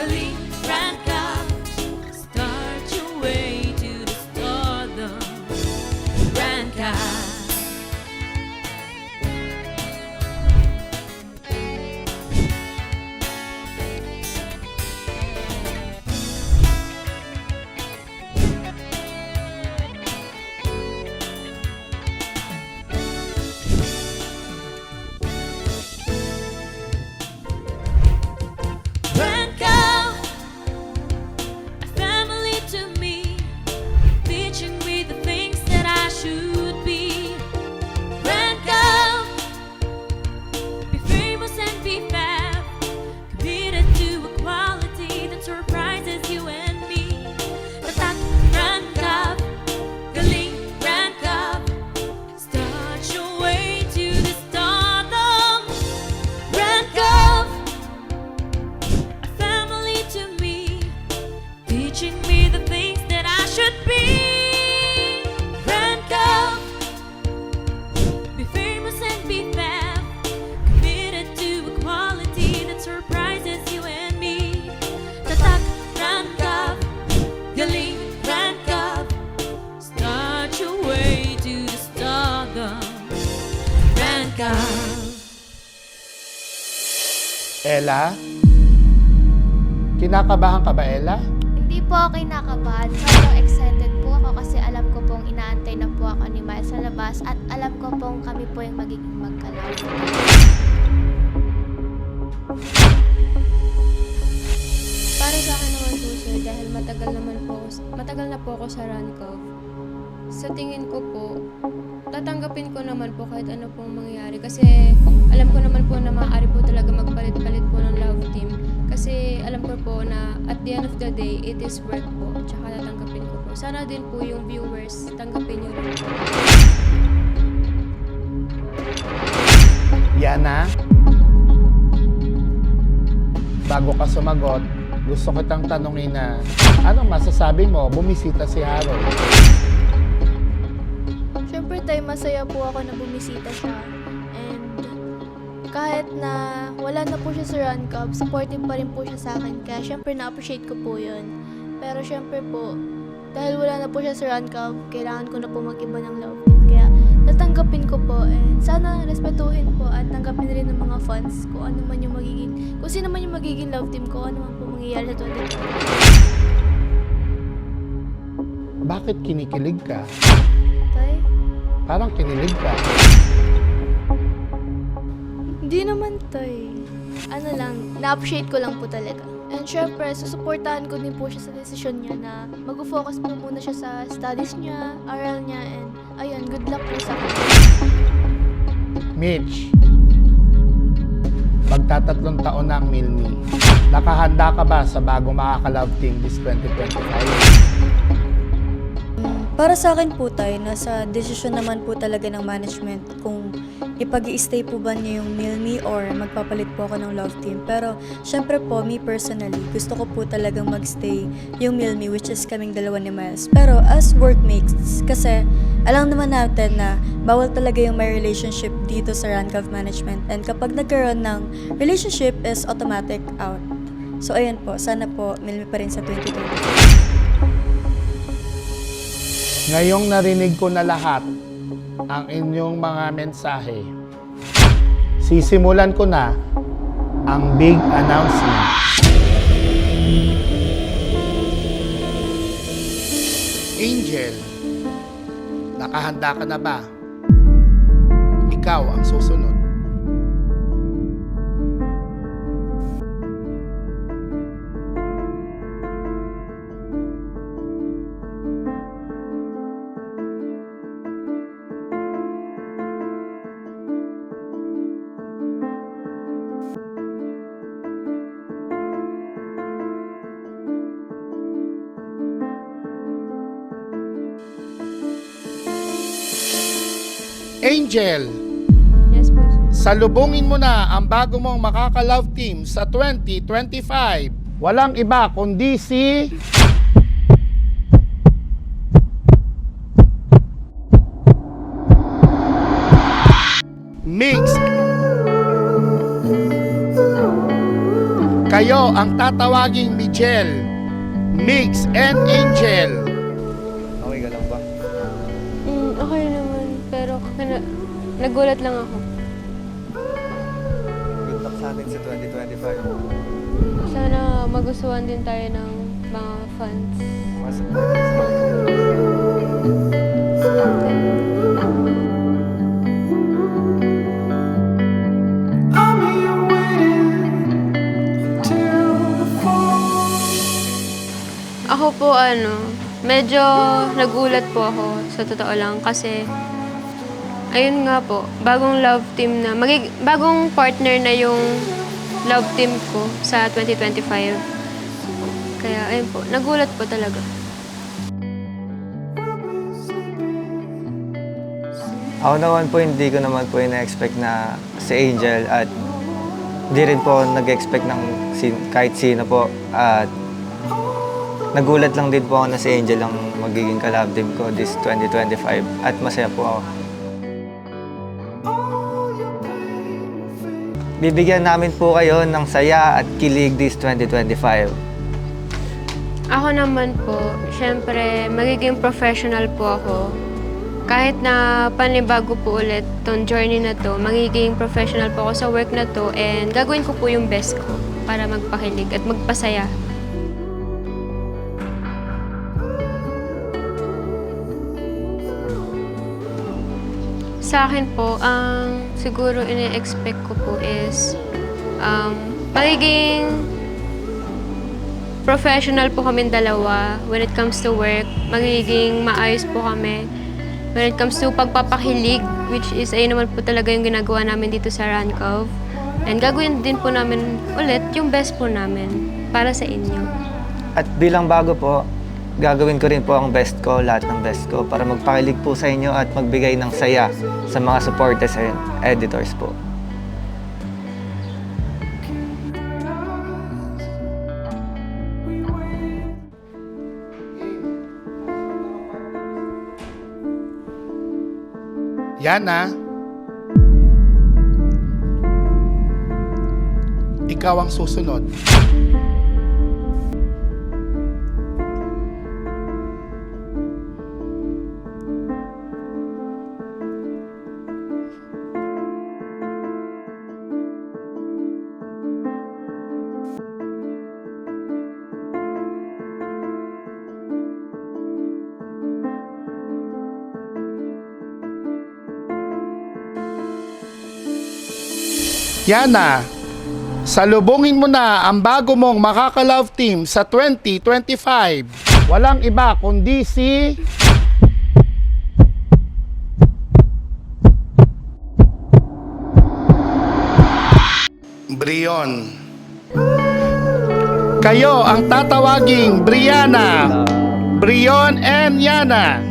Galing Cup. Ella? Kinakabahan ka ba, Ella? Hindi po ako kinakabahan. Sobrang excited po ako kasi alam ko pong inaantay na po ako ni Miles sa labas at alam ko pong kami po yung magiging magkalaw. Para sa akin naman po sir, dahil matagal naman po matagal na po ako sa Rancov. Sa tingin ko po, tatanggapin ko naman po kahit ano pong mangyayari. Kasi alam ko naman po na maaari po talaga magpalit-palit po ng love team. Kasi alam ko po na at the end of the day, it is work po. Tsaka tatanggapin ko po. Sana din po yung viewers, tanggapin nyo rin. Yana? Bago ka sumagot, gusto kitang tanungin na anong masasabi mo bumisita si Harold? Masaya po ako na bumisita siya. And kahit na wala na po siya sa Run Cup, supportive pa rin po siya sa akin. Kaya siyempre na-appreciate ko po yun. Pero siyempre po, dahil wala na po siya sa Run Cup, kailangan ko na po mag-iba ng love team. Kaya tatanggapin ko po and sana respetuhin po at tanggapin rin ng mga fans kung ano man yung magiging, kung sino man yung magiging love team ko, ano man po mangyayari sa 2020. Bakit kinikilig ka? Tay? Parang kinilig ka. Hindi naman, Tay. Ano lang, na-appreciate ko lang po talaga. And syempre, susuportahan ko din po siya sa desisyon niya na mag-focus po muna siya sa studies niya, aral niya, and ayun, good luck po sa kanya. Mitch, magtatatlong taon na ang Milmi. Nakahanda ka ba sa bagong makaka-love team this 2025? Para sa akin po tayo, nasa desisyon naman po talaga ng management kung ipag stay po ba niya yung Milmi or magpapalit po ako ng love team. Pero syempre po, me personally, gusto ko po talagang magstay yung Milmi which is kaming dalawa ni Miles. Pero as workmates, kasi alam naman natin na bawal talaga yung may relationship dito sa Rancov Management. And kapag nagkaroon ng relationship is automatic out. So ayun po, sana po Milmi pa rin sa 2020. Ngayong narinig ko na lahat ang inyong mga mensahe, sisimulan ko na ang big announcement. Angel, nakahanda ka na ba? Ikaw ang susunod. Angel, Yes po sir. salubungin mo na ang bago mong makaka-love team sa 2025. Walang iba kundi si... Mix. Kayo ang tatawaging Michelle, Mix, and Angel. Nagulat lang ako. Good luck sa atin sa 2025. Sana magustuhan din tayo ng mga fans. Supporters. Ako po ano, medyo nagulat po ako sa totoo lang kasi ayun nga po, bagong love team na, magig bagong partner na yung love team ko sa 2025. Kaya ayun po, nagulat po talaga. Ako naman po, hindi ko naman po ina-expect na si Angel at hindi rin po nag-expect ng sin- kahit sino po. At nagulat lang din po ako na si Angel ang magiging kalab team ko this 2025 at masaya po ako. Bibigyan namin po kayo ng saya at kilig this 2025. Ako naman po, syempre, magiging professional po ako. Kahit na panibago po ulit tong journey na to, magiging professional po ako sa work na to and gagawin ko po yung best ko para magpakilig at magpasaya. Sa akin po, ang siguro ini-expect ko po is um, magiging professional po kami dalawa when it comes to work. Magiging maayos po kami when it comes to pagpapakilig, which is ayun naman po talaga yung ginagawa namin dito sa Rancov. And gagawin din po namin ulit yung best po namin para sa inyo. At bilang bago po, gagawin ko rin po ang best ko, lahat ng best ko, para magpakilig po sa inyo at magbigay ng saya sa mga supporters and editors po. Yana, ikaw ang susunod. Yana, salubungin mo na ang bago mong makaka-love team sa 2025. Walang iba kundi si... Brion. Kayo ang tatawaging Brianna. Brion and Yana.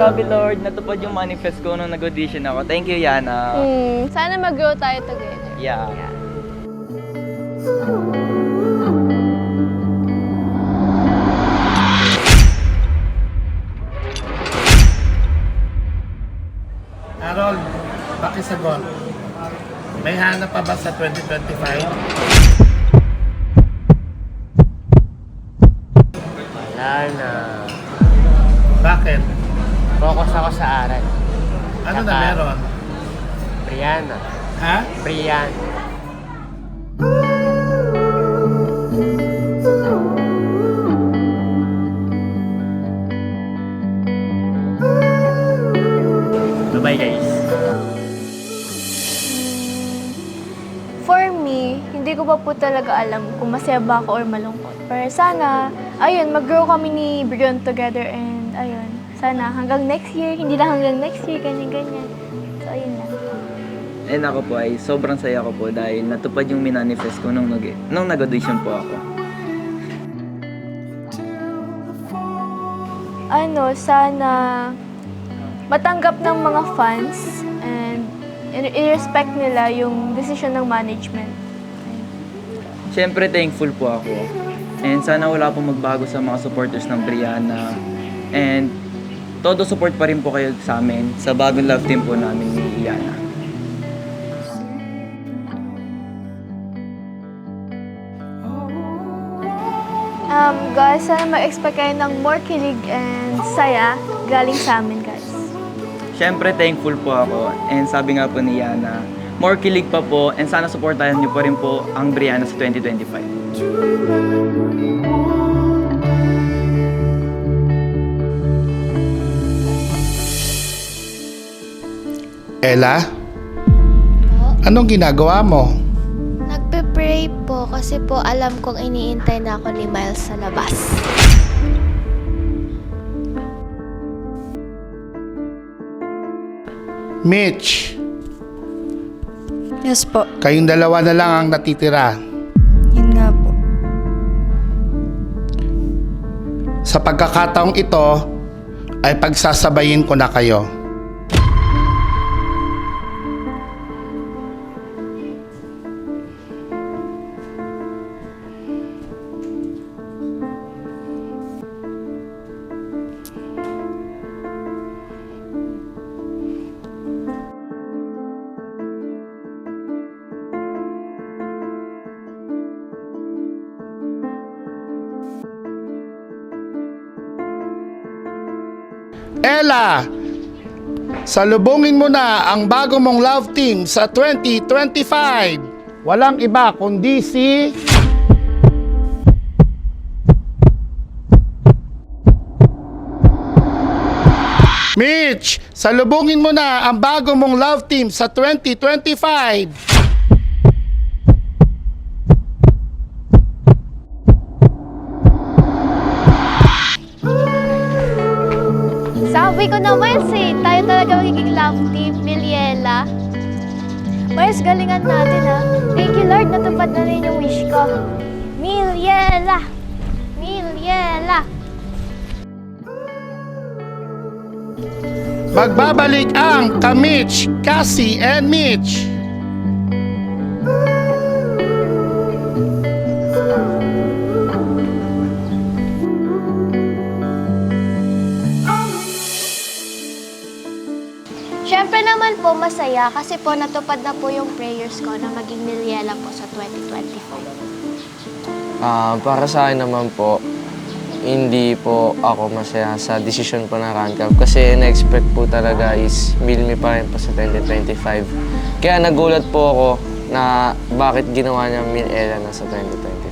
Grabe Lord, natupad yung manifest ko nung nag-audition ako. Thank you, Yana. Hmm, sana mag-grow tayo together. Yeah. Harold, pakisagot. May hanap pa ba sa 2025? Wala na. Bakit? Focus ako sa aral. Ano na Saka- meron? Brianna. Ha? Brian. Bye-bye guys. For me, hindi ko pa po talaga alam kung masaya ba ako or malungkot. Pero sana, ayun, mag-grow kami ni Brion together and sana hanggang next year, hindi lang hanggang next year, ganyan-ganyan. So, ayun lang. And ako po ay sobrang saya ko po dahil natupad yung minanifest ko nung, nag nung nag-audition po ako. Ano, sana matanggap ng mga fans and i-respect nila yung decision ng management. Siyempre, thankful po ako. And sana wala pong magbago sa mga supporters ng Brianna. And todo support pa rin po kayo sa amin sa bagong love team po namin ni Iana. Um, guys, sana mag-expect kayo ng more kilig and saya galing sa amin, guys. Siyempre, thankful po ako. And sabi nga po ni Yana, more kilig pa po and sana supportahan niyo pa rin po ang Brianna sa 2025. Ella? Anong ginagawa mo? Nagpe-pray po kasi po alam kong iniintay na ako ni Miles sa labas. Mitch, Yes po. kayong dalawa na lang ang natitira. Yun nga po. Sa pagkakataong ito, ay pagsasabayin ko na kayo. Ella, salubungin mo na ang bago mong love team sa 2025. Walang iba kundi si... Mitch, salubungin mo na ang bago mong love team sa 2025. Sabi ko naman si tayo talaga magiging love team, Miliela. Miles, galingan natin ha. Thank you Lord, natupad na rin yung wish ko. Miliela! Miliela! Magbabalik ang Ka-Mitch, Cassie, and Mitch. Po masaya kasi po natupad na po yung prayers ko na maging Miliela po sa 2025. Ah, para sa akin naman po, hindi po ako masaya sa decision po ng Rancap kasi na-expect po talaga is Milmi pa rin po sa 2025. Kaya nagulat po ako na bakit ginawa niya Mil na sa 2025.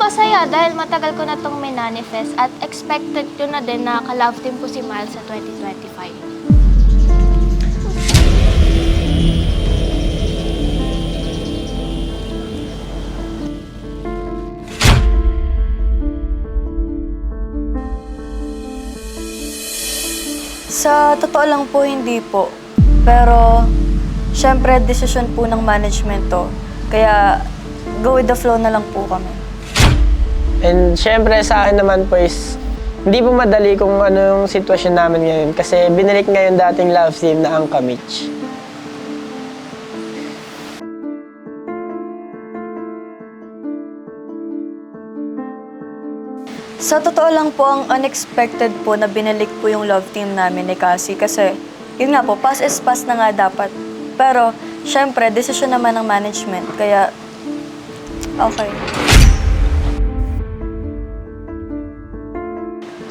Masaya dahil matagal ko na itong minanifest at expected ko na din na ka-love team ko si Miles sa 2025. Sa totoo lang po, hindi po. Pero, syempre, decision po ng management to. Kaya, go with the flow na lang po kami. And syempre sa akin naman po is hindi po madali kung ano yung sitwasyon namin ngayon kasi binalik ngayon dating love team na ang Kamich. Sa totoo lang po, ang unexpected po na binalik po yung love team namin ni Cassie kasi, yun nga po, pass is pass na nga dapat. Pero, syempre, decision naman ng management. Kaya, okay.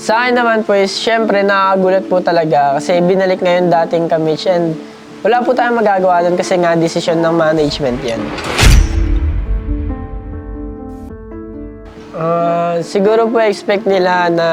Sa akin naman po is syempre nakakagulat po talaga kasi binalik ngayon dating Kamich and wala po tayong magagawa doon kasi nga decision ng management yan. Ah, siguro po expect nila na